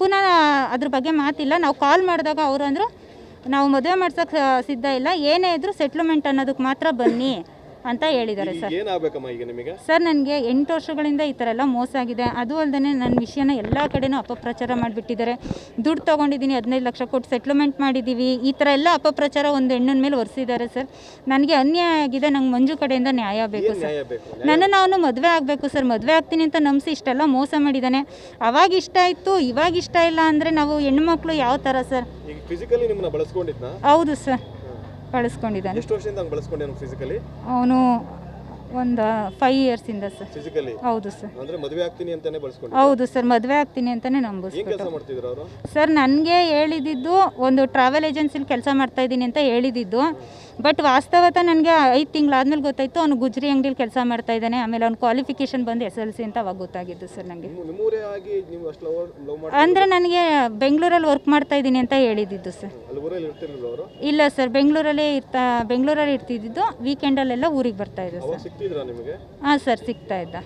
ಪುನಃ ಅದ್ರ ಬಗ್ಗೆ ಮಾತಿಲ್ಲ. ನಾವು ಕಾಲ್ ಮಾಡಿದಾಗ ಅವರು ಅಂದರು, ನಾವು ಮದುವೆ ಮಾಡ್ಸೋಕ್ಕೆ ಸಿದ್ಧ ಇಲ್ಲ. ಏನೇ ಇದ್ದರೂ ಸೆಟ್ಲ್ಮೆಂಟ್ ಅನ್ನೋದಕ್ಕೆ ಮಾತ್ರ ಬನ್ನಿ. ಅಂತ ಹೇಳಿದ್ದಾರೆ ಸರ್. ಏನಾಗಬೇಕಮ್ಮ ಈಗ ನಿಮಗೆ? ಸರ್ ನನಗೆ ಎಂಟು ವರ್ಷಗಳಿಂದ ಈ ಥರ ಎಲ್ಲ ಮೋಸ ಆಗಿದೆ. ಅದು ಅಲ್ಲದೆ ನನ್ನ ವಿಷಯನ ಎಲ್ಲ ಕಡೆನೂ ಅಪಪ್ರಚಾರ ಮಾಡಿಬಿಟ್ಟಿದ್ದಾರೆ. ದುಡ್ಡು ತೊಗೊಂಡಿದ್ದೀನಿ ಹದಿನೈದು ಲಕ್ಷ ಕೊಟ್ಟು ಸೆಟ್ಲ್ಮೆಂಟ್ ಮಾಡಿದ್ದೀವಿ. ಈ ಥರ ಎಲ್ಲ ಅಪಪ್ರಚಾರ ಒಂದು ಹೆಣ್ಣಿನ ಮೇಲೆ ಒರೆಸಿದ್ದಾರೆ ಸರ್. ನನಗೆ ಅನ್ಯಾಯ ಆಗಿದೆ ನಂಗೆ ಮಂಜು ಕಡೆಯಿಂದ ನ್ಯಾಯ ಬೇಕು ಸರ್. ನನ್ನನ್ನು ಅವನು ಮದುವೆ ಆಗಬೇಕು ಸರ್. ಮದುವೆ ಆಗ್ತೀನಿ ಅಂತ ನಮ್ಸಿ ಇಷ್ಟೆಲ್ಲ ಮೋಸ ಮಾಡಿದ್ದಾನೆ. ಅವಾಗ ಇಷ್ಟ ಆಯಿತು ಇವಾಗ ಇಷ್ಟ ಇಲ್ಲ ಅಂದರೆ ನಾವು ಹೆಣ್ಮಕ್ಳು ಯಾವ ಥರ ಸರ್? ಹೌದು ಸರ್. ಕಳಿಸ್ಕೊಂಡಿದ್ದಾನೆ. ಎಷ್ಟು ವರ್ಷದಿಂದ ಹಂಗೆ ಬಳಸ್ಕೊಂಡೆ ಫಿಸಿಕಲಿ ಅವನು ಒಂದು ಫೈವ್ ಇಯರ್ಸಿಂದ ಸರ್ ಫಿಸಿಕಲಿ ಹೌದು ಸರ್ ಅಂದ್ರೆ ಮದುವೆ ಆಗ್ತೀನಿ ಅಂತಾನೆ ಬಳಸ್ಕೊಂಡು ಹೌದು ಸರ್ ಮದುವೆ ಆಗ್ತೀನಿ ಅಂತಾನೆ ಏನ್ ನಂಬಿಸ್ಬಿಟ್ಟು ಕೆಲಸ ಮಾಡ್ತಿದ್ರು ಅವರು? ಸರ್ ನನಗೆ ಹೇಳಿದ್ದು ಒಂದು ಟ್ರಾವೆಲ್ ಏಜೆನ್ಸಿಲಿ ಕೆಲಸ ಮಾಡ್ತಾ ಇದ್ದೀನಿ ಅಂತ ಹೇಳಿದ್ದು ಬಟ್ ವಾಸ್ತವತ ನನಗೆ ಐದು ತಿಂಗಳಾದ್ಮೇಲೆ ಗೊತ್ತಾಯಿತು ಅವ್ನು ಗುಜ್ರಿ ಅಂಗಡಿಲಿ ಕೆಲಸ ಮಾಡ್ತಾ ಇದ್ದಾನೆ. ಆಮೇಲೆ ಅವ್ನ ಕ್ವಾಲಿಫಿಕೇಶನ್ ಬಂದು ಎಸ್ ಎಲ್ ಸಿ ಅಂತ ಅವಾಗ ಗೊತ್ತಾಗಿದ್ದು ಸರ್ ನನಗೆ ನಿಮ್ಮೂರೇ ಆಗಿ ನೀವು ಅಷ್ಟು ಲವ್ ಲವ್ ಮಾಡಿ ಅಂದರೆ ನನಗೆ ಬೆಂಗಳೂರಲ್ಲಿ ವರ್ಕ್ ಮಾಡ್ತಾ ಇದ್ದೀನಿ ಅಂತ ಹೇಳಿದ್ದು ಸರ್ ಅಲ್ಲಿ ಊರಲ್ಲಿ ಇರ್ತಿರ್ಲಿಲ್ಲ ಅವರು? ಇಲ್ಲ ಸರ್ ಬೆಂಗಳೂರಲ್ಲೇ ಇರ್ತಾ ಬೆಂಗಳೂರಲ್ಲಿ ಇರ್ತಿದ್ದು ವೀಕೆಂಡಲ್ಲೆಲ್ಲ ಊರಿಗೆ ಬರ್ತಾ ಇದ್ದೆ ಸರ್ ಹಾಂ ಸರ್ ಸಿಗ್ತಾ ಇದ್ದ.